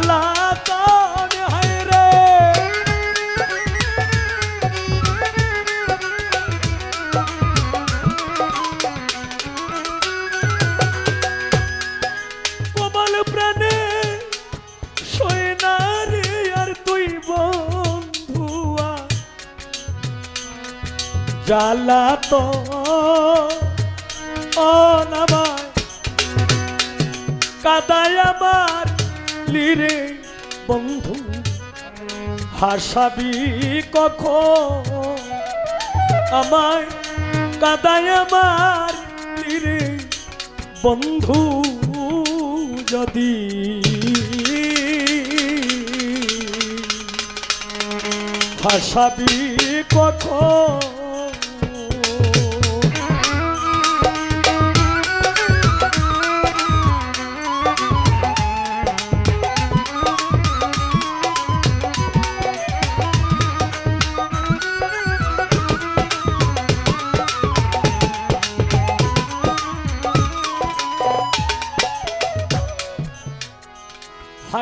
জ্বালাতন হয় রে। কমল প্রাণে সয় না রে আর তুই বন্ধুয়া অনামায় কাদায় আমার লিরে বন্ধু হাসাবি কখন? আমায় কাদায় আমার লিরে বন্ধু যদি হাসাবি কখন?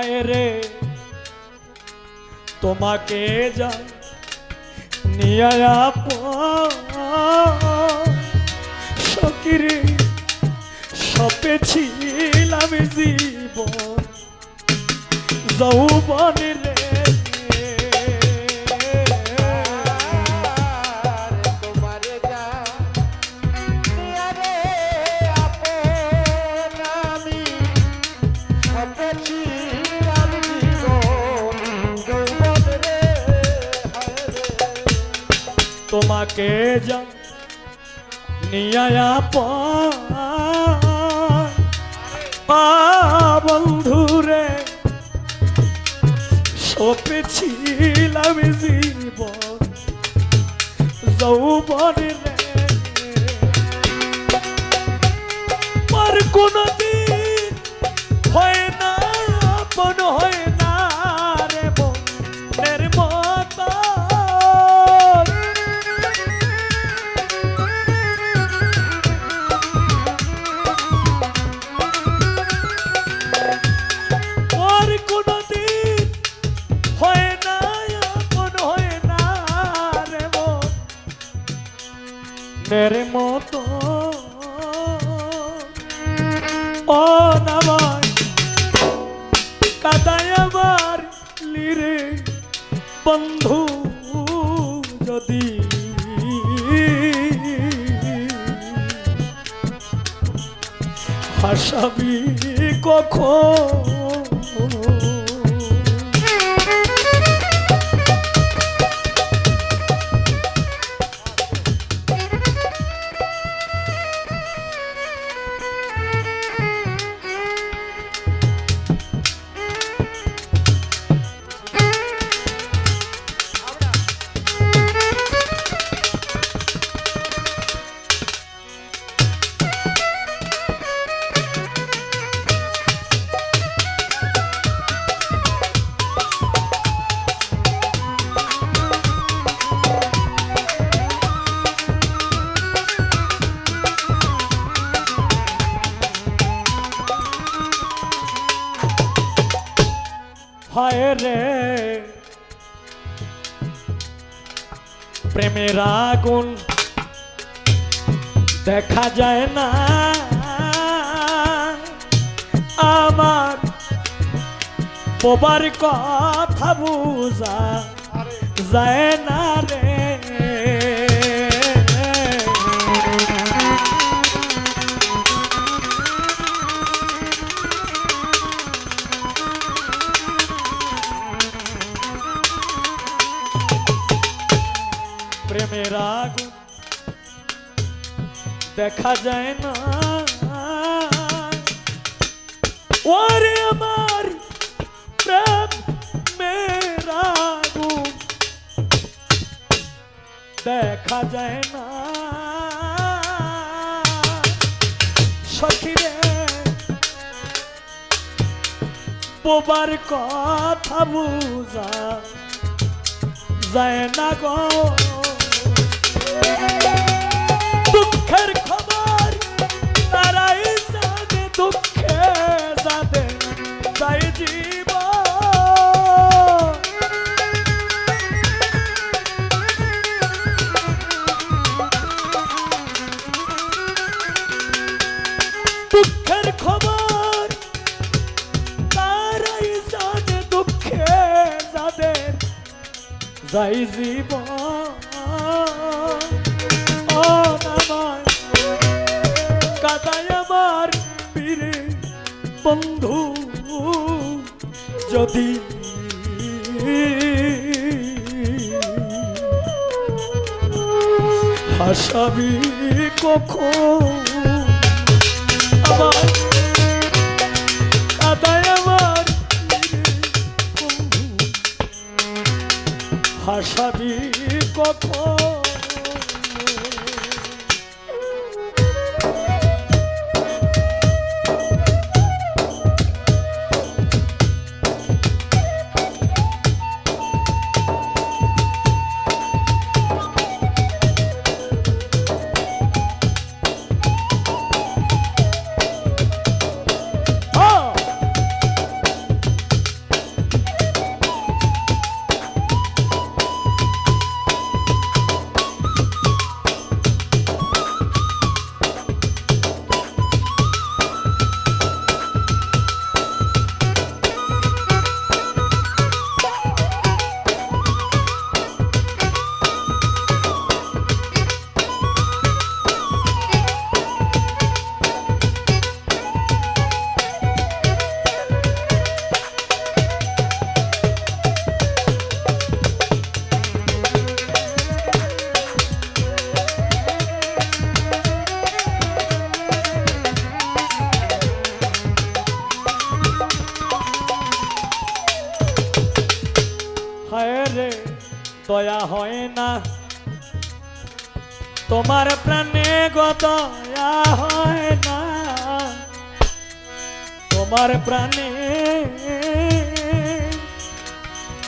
রে। তোমাকে যা নিয়ে সকিরে জীবন। যৌবন তোমাকে যা নিয়া বন্ধু রে সপেছিলাম জীবন যৌবন বন্ধু যদি হাসাবি কখন? হায় রে। প্রেমের আগুন দেখা যায় না। আমার বোবার কথা বুঝা যায় না। দেখা যায় না। ওরে আমার প্রেমের আগুন। দেখা যায় না। সখিরে, বোবার কথা বুঝা যায় না গো। দুঃখের চাই জীব কাদায় আমার পীরে বন্ধু যদি হাসাবি কখন পথ দয়া হয় না। তোমার প্রাণে গো দয়া হয় না। তোমার প্রাণে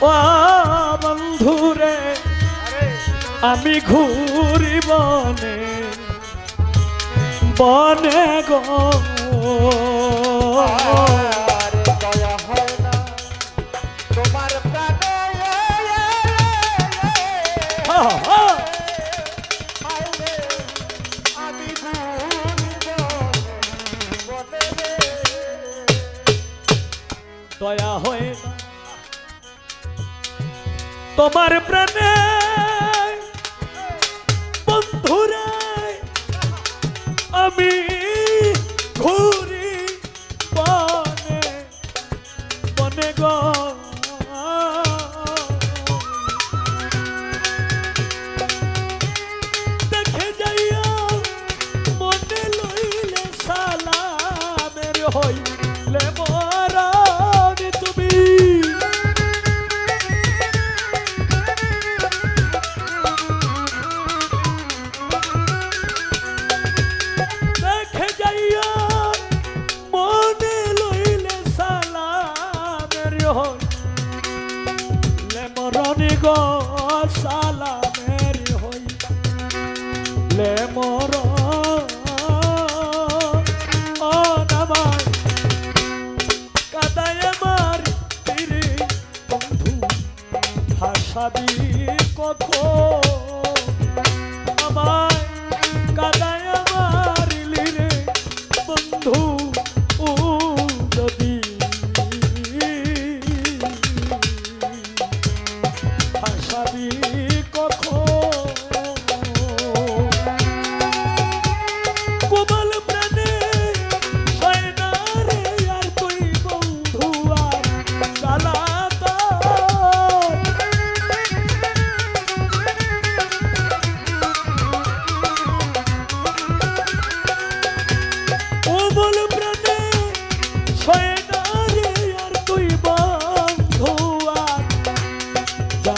ও বন্ধুরে, আমি ঘুরি বনে বনে গো। দয়া হয়ে তোমার প্রাণে